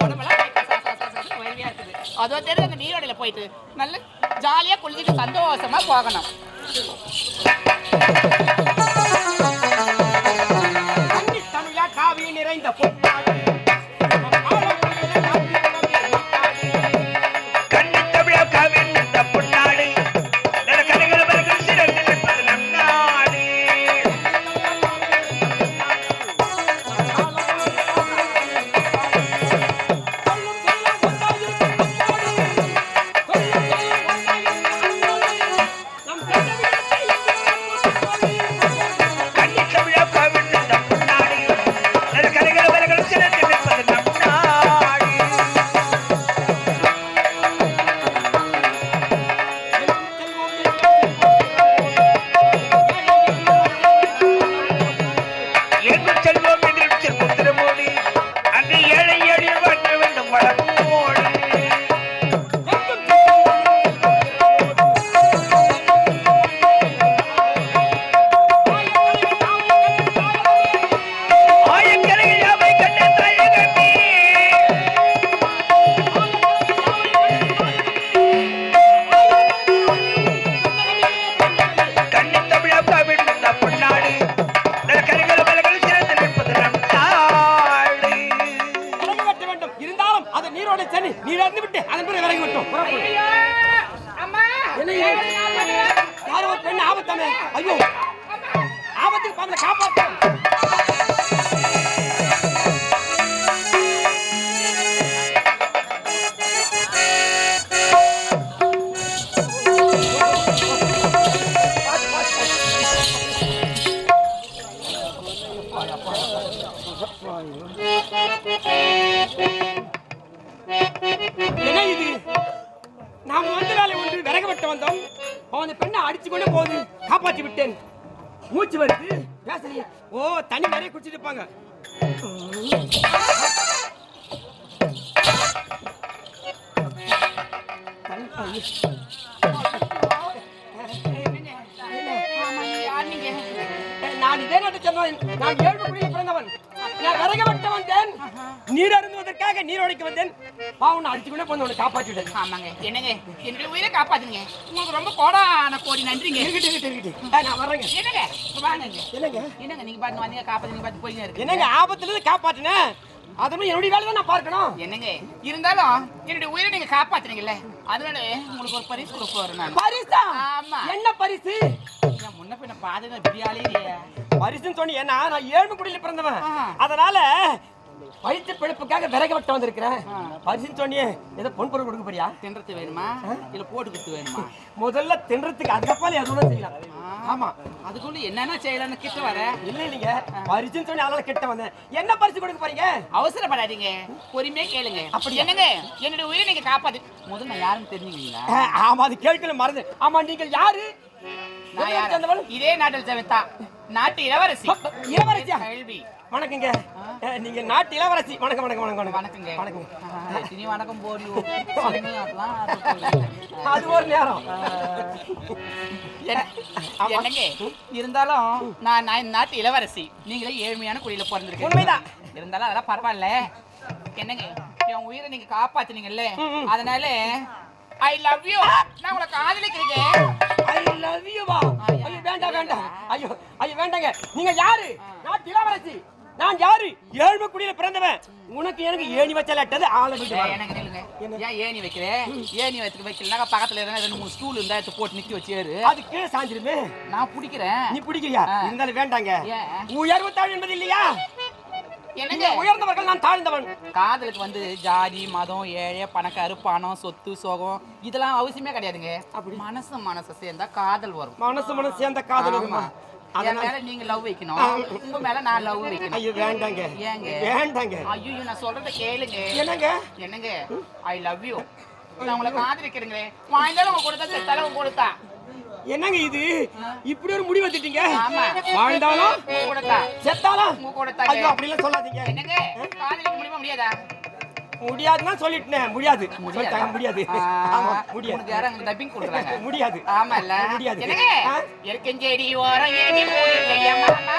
உடம்பெல்லாம் கை கச இருக்குது. அதோ தெரியுது அந்த நீரோடையில போயிட்டு. நல்ல ஜாலியா குளிச்சுட்டு சந்தோஷமா போகணும். ஐயோ பேசலையே ஓ தண்ணி நிறைய குடிச்சிட்டு இருப்பாங்க. நான் இதே நாட்டை சேர்ந்தவன் நான் ஏழு குடியில் பிறந்தவன். நான் விறகு வெட்ட வந்தேன். நீர் அருந்துவதற்காக நீரோடைக்கு வந்தேன். பாவன் அடிச்சு கொண்டே போந்து உன்னை காப்பாற்றி விட்டேன் ஆமாங்க. என்னங்க? என்னுடைய உயிரை காப்பாத்துங்க உங்களுக்கு ரொம்ப கோடான கோடி நன்றிங்க. நான் வர்றேங்க. என்னங்க? வாங்க. இங்க. என்னங்க? என்னங்க நீங்க பாட்டு வந்தீங்க காப்பாத்து நீங்க போயிங்க இருக்கு என்னங்க ஆபத்துல இருந்து காப்பாற்றினேன் அதனும் என்னுடைய வேலை தான் நான் பார்க்கணும். என்னங்க? இருந்தாலும் என்னுடைய உயிரை நீங்க காப்பாத்துறீங்கல்ல அதனால உங்களுக்கு ஒரு பரிசு கொடுக்க வரேன் நான் பரிசா? ஆமா. என்ன பரிசு? இல்லையா பரிசுன்னு சொன்னி ஏன்னா நான் ஏழு குடியில பிறந்தவன். அதனால வயிற்று பிழைப்புக்காக விறகு வெட்ட வந்திருக்கிறேன். பரிசுன்னு சொன்னியே ஏதோ பொன் பொருள் கொடுக்க போறியா? தின்றத்து வேணுமா? இல்ல போட்டு கொடுத்து வேணுமா? முதல்ல தின்றதுக்கு அதுக்கப்பால எதுவும் செய்யலாம். ஆமா. அதுக்குள்ள என்னென்ன செய்யலாம்னு கிட்ட வர? இல்ல இல்லைங்க. பரிசுன்னு சொன்னி அதனால கிட்ட வந்தேன். என்ன பரிசு கொடுக்க போறீங்க? அவசரப்படாதீங்க. பொறுமையா கேளுங்க. அப்படி என்னங்க? என்னுடைய உயிரை நீங்க காப்பாத்து முதல்ல யாருன்னு தெரிஞ்சுங்களா ஆமா அது கேட்கல மறந்து. ஆமா நீங்கள் யாரு? இதே நாட்டில் செவத்தா நாட்டு இளவரசி. இளவரசியா? கல்வி. வணக்கங்க. நீங்க நாட்டு இளவரசி. வணக்கம் வணக்கம் வணக்கம் வணக்கங்க. ஆ, இனி வணக்கம் போடியோ அது ஒரு நேரம். என்ன- என்னங்க? இருந்தாலும் நான் நான் நாட்டு இளவரசி. நீங்களே ஏழ்மையான குடியில பிறந்திருக்கீங்க. உண்மைதான். இருந்தாலும் அதெல்லாம் பரவாயில்ல. என்னங்க? என் உயிரை நீங்க காப்பாத்துனீங்கல்ல. அதனால ஐ லவ் யூ நான் உங்களை காதலிக்கிறேன் ஐ லவ் யூ வா ஐயோ வேண்டாம் வேண்டாம் ஐயோ ஐயோ வேண்டாங்க. நீங்க யாரு? நான் யாரு? ஏழ்மை குடியில பிறந்தவன். உனக்கு எனக்கு ஏணி வச்சலாட்டது ஆளை விட்டு ஏய், வா. எனக்கு நில்லுங்க. ஏன் ஏணி வைக்கிற? ஏணி வைக்க வைக்கலனாக்கா பக்கத்துல எதனா ரெண்டு மூணு ஸ்டூல் இருந்தா எடுத்து போட்டு நிக்க வச்சேரு அது கீழே சாஞ்சிருமே. நான் பிடிக்கிறேன். நீ பிடிக்கிறியா. இருந்தாலும் வேண்டாங்க? உயர்வு தாழ் என்பது இல்லையா? என்னங்க? உயர்ந்தவர்கள் நான் தாழ்ந்தவன். காதலுக்கு வந்து ஜாதி மதம் ஏழை பணக்காரு பணம் சொத்து சோகம் இதெல்லாம் அவசியமே கிடையாதுங்க. அப்படி. மனசு மனசு சேர்ந்தா காதல் வரும். மனசு மனசு சேர்ந்த காதல். வருமா? என் மேல நீங்க லவ் வைக்கணும். உங்க மேல நான் லவ் வைக்கணும். ஐயோ வேண்டாங்க. ஏங்க? வேண்டாங்க. ஐயோ நான் சொல்றத கேளுங்க. என்னங்க? என்னங்க? ஐ லவ் யூ நான் உங்களை காதலிக்கிறேங்களே. உங்க கொடுத்தா செத்தாலும் உங்க கொடுத்தா என்னங்க இது? இப்படி ஒரு முடிவு எடுத்துட்டீங்க. வாழ்ந்தாலும் செத்தாலும் ஐயோ அப்படிலாம் சொல்லாதீங்க. என்னங்க? காதலிக்க முடியுமா முடியாதா? முடியாதுன்னா சொல்லிட்டேன். முடியாது. சொல்லிட்டாங்க முடியாது. ஆமா முடியாது. யாரும் அங்க டப்பிங் கொடுக்குறாங்க. முடியாது. ஆமா இல்ல முடியாது. என்னங்க? எருக்கஞ்செடி ஓரம் ஏறி போடுங்க மாமா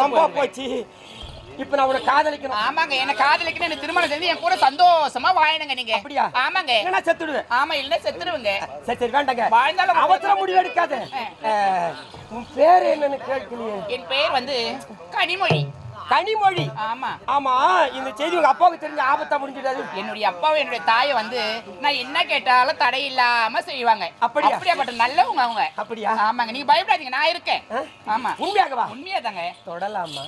வம்பா. போச்சு. இப்ப நான் உன்னை காதலிக்கணும். ஆமாங்க என்ன காதலிக்கணும் எனக்கு திருமணம் செஞ்சு என் கூட சந்தோஷமா வாழணுங்க நீங்க. அப்படியா? ஆமாங்க. இல்லைன்னா செத்துடுவேன். ஆமா இல்ல செத்துருவங்க. சரி சரி வேண்டாங்க. வாழ்ந்தாலும் அவசர முடிவு எடுக்காத. உன் பேரு என்னன்னு கேட்கலையே. என் பேர் வந்து கனிமொழி. கனிமொழி ஆமா. ஆமா இந்த செய்தி உங்க அப்பாவுக்கு தெரிஞ்ச ஆபத்தா முடிஞ்சிடாது என்னுடைய அப்பாவும் என்னுடைய தாயை வந்து நான் என்ன கேட்டாலும் தடை இல்லாம செய்வாங்க. அப்படியா? அப்படியாப்பட்ட நல்லவங்க அவங்க. அப்படியா? ஆமாங்க நீங்க பயப்படாதீங்க நான் இருக்கேன்? ஆமா. உண்மையாகவா? உண்மையா தாங்க தொடலாமா?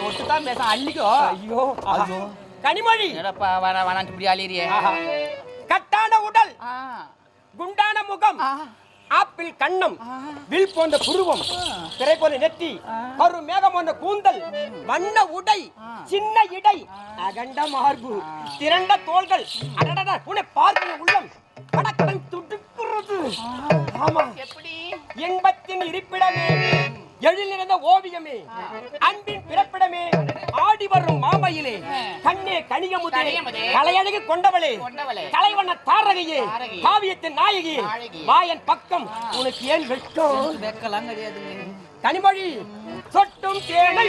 தொட்டு தான் பேச அள்ளிக்கோ. ஐயோ ஐயோ. கனிமொழி என்னடா வர வேணாம் இப்படி அழியறியே. ஆஹா. கட்டான உடல். குண்டான முகம். ஆப்பிள் கண்ணம் வில் போன்ற புருவம் திரை போன்ற நெற்றி கரு மேகம் போன்ற கூந்தல் வண்ண உடை சின்ன இடை அகண்ட மார்பு திரண்ட தோள்கள் அடடட உன்னை பார்க்கிற உள்ளம் கடக்கடன் துடுக்கிறது. ஆமா. எப்படி? இன்பத்தின் இருப்பிடமே. எழில் நிறைந்த ஓவியமே. அன்பின் பிறப்பிடமே ஆடி வரும் மாமையிலே. கண்ணே கனியமுதே. கலையழகு கொண்டவளே. கலைவண்ண தாரகையே. காவியத்தின் நாயகி. வாயன் பக்கம் உனக்கு ஏன் வெட்கம்? வெக்கலாம் கனிமொழி சொட்டும் தேனை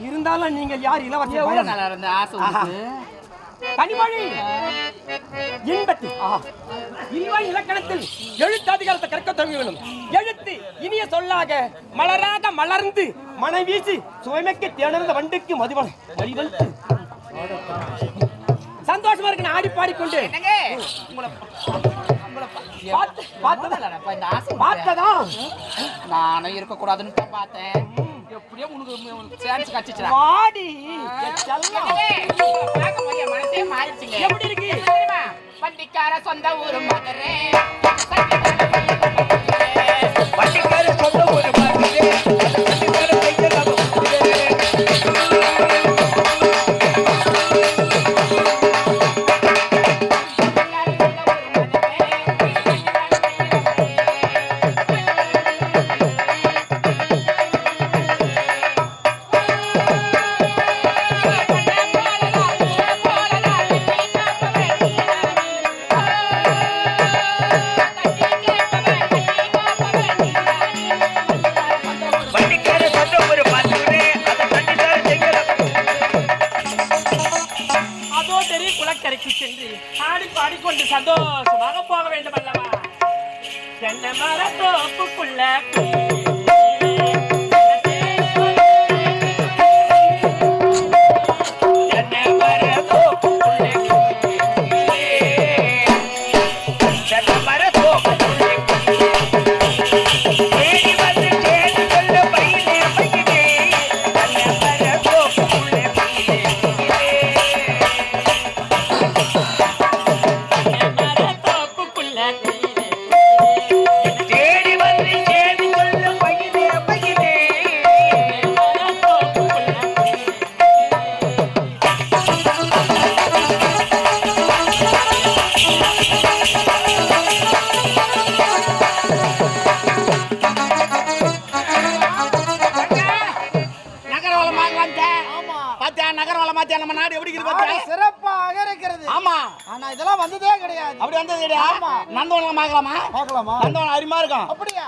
இருந்தாலும் நீங்கள் யார் இளவரசி எவ்வளோ பயணம்? நல்லா இருந்த ஆசை உனக்கு? கனிமொழி! இன்பத்தி. இனிவாய் இலக்கணத்தில் எழுத்து அதிகாரத்தை கற்க தொடங்க வேண்டும் எழுத்து இனிய சொல்லாக மலராக மலர்ந்து மனம் வீசி சுவைமைக்க தேர்ந்த வண்டுக்கு மதுவன் வழிவழுத்து சந்தோஷமா இருக்கு நான் ஆடி பாடிக்கொண்டு. என்னங்க? உங்களை உங்களை பா- பார்த்து- பார்த்ததா? பார்த்ததாடா இந்த ஆசை உனக்கு? பார்த்ததா? நானும் இருக்கக்கூடாதுன்னு தான் பார்த்தேன். எப்படியோ உனக்கு சான்ஸ் கச்சிச்சுடா வாடி. செல்லம். மனசே மாறிடுச்சுங்க. எப்படி இருக்கு? வண்டிக்கார சொந்த ஊரு மதுரை. பாடிக்கொண்டு சந்தோஷமாக போக வேண்டும் அல்லவா என்ன மர தோப்புக்குள்ள சிறப்பாக இருக்கிறது. ஆமா. ஆனா இதெல்லாம் வந்ததே கிடையாது. அப்படி வந்தது கிடையாது நந்தவனம் ஆகலாமா பார்க்கலாமா? நந்தவனம் அருமையா இருக்கும் அப்படியா?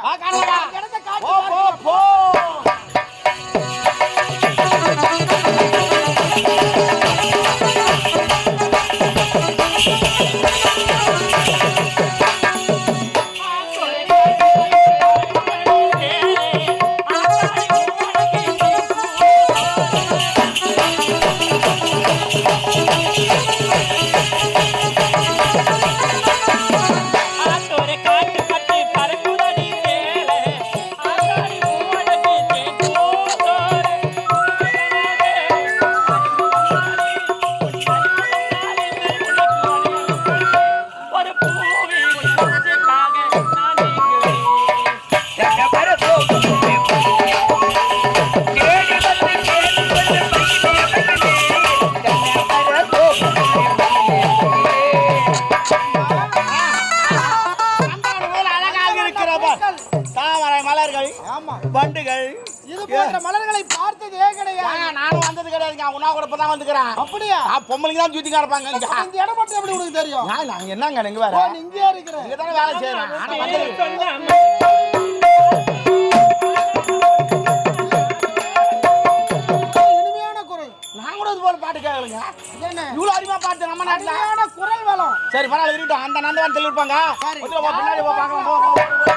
காட்டு போ போ. மலர்கள் ஆமா. வண்டுகள். இது போன்ற மலர்களை பார்த்ததே கிடையாது? நானும் வந்தது கிடையாதுங்க உன்னா கூட இப்பதான் வந்துக்கிறேன். அப்படியா? பொம்பளைங்க தான் இங்க. அப்ப இந்த இடம் மட்டும் எப்படி உனக்கு தெரியும்? நாங்க என்னங்க நீங்க வேற? ஓ, நீ இங்கேயே இருக்கிற. இங்க தானே வேலை செய்யறேன் இனிமையான குரல். நான் கூட இது போல பாட்டு கேட்கலங்க. இவ்வளவு அருமையா பாட்டு நம்ம நாட்டுல. குரல் வளம். சரி பரவாயில்ல இருக்கட்டும். அந்த நந்தவன் இருப்பாங்க போ, பின்னாடி போ.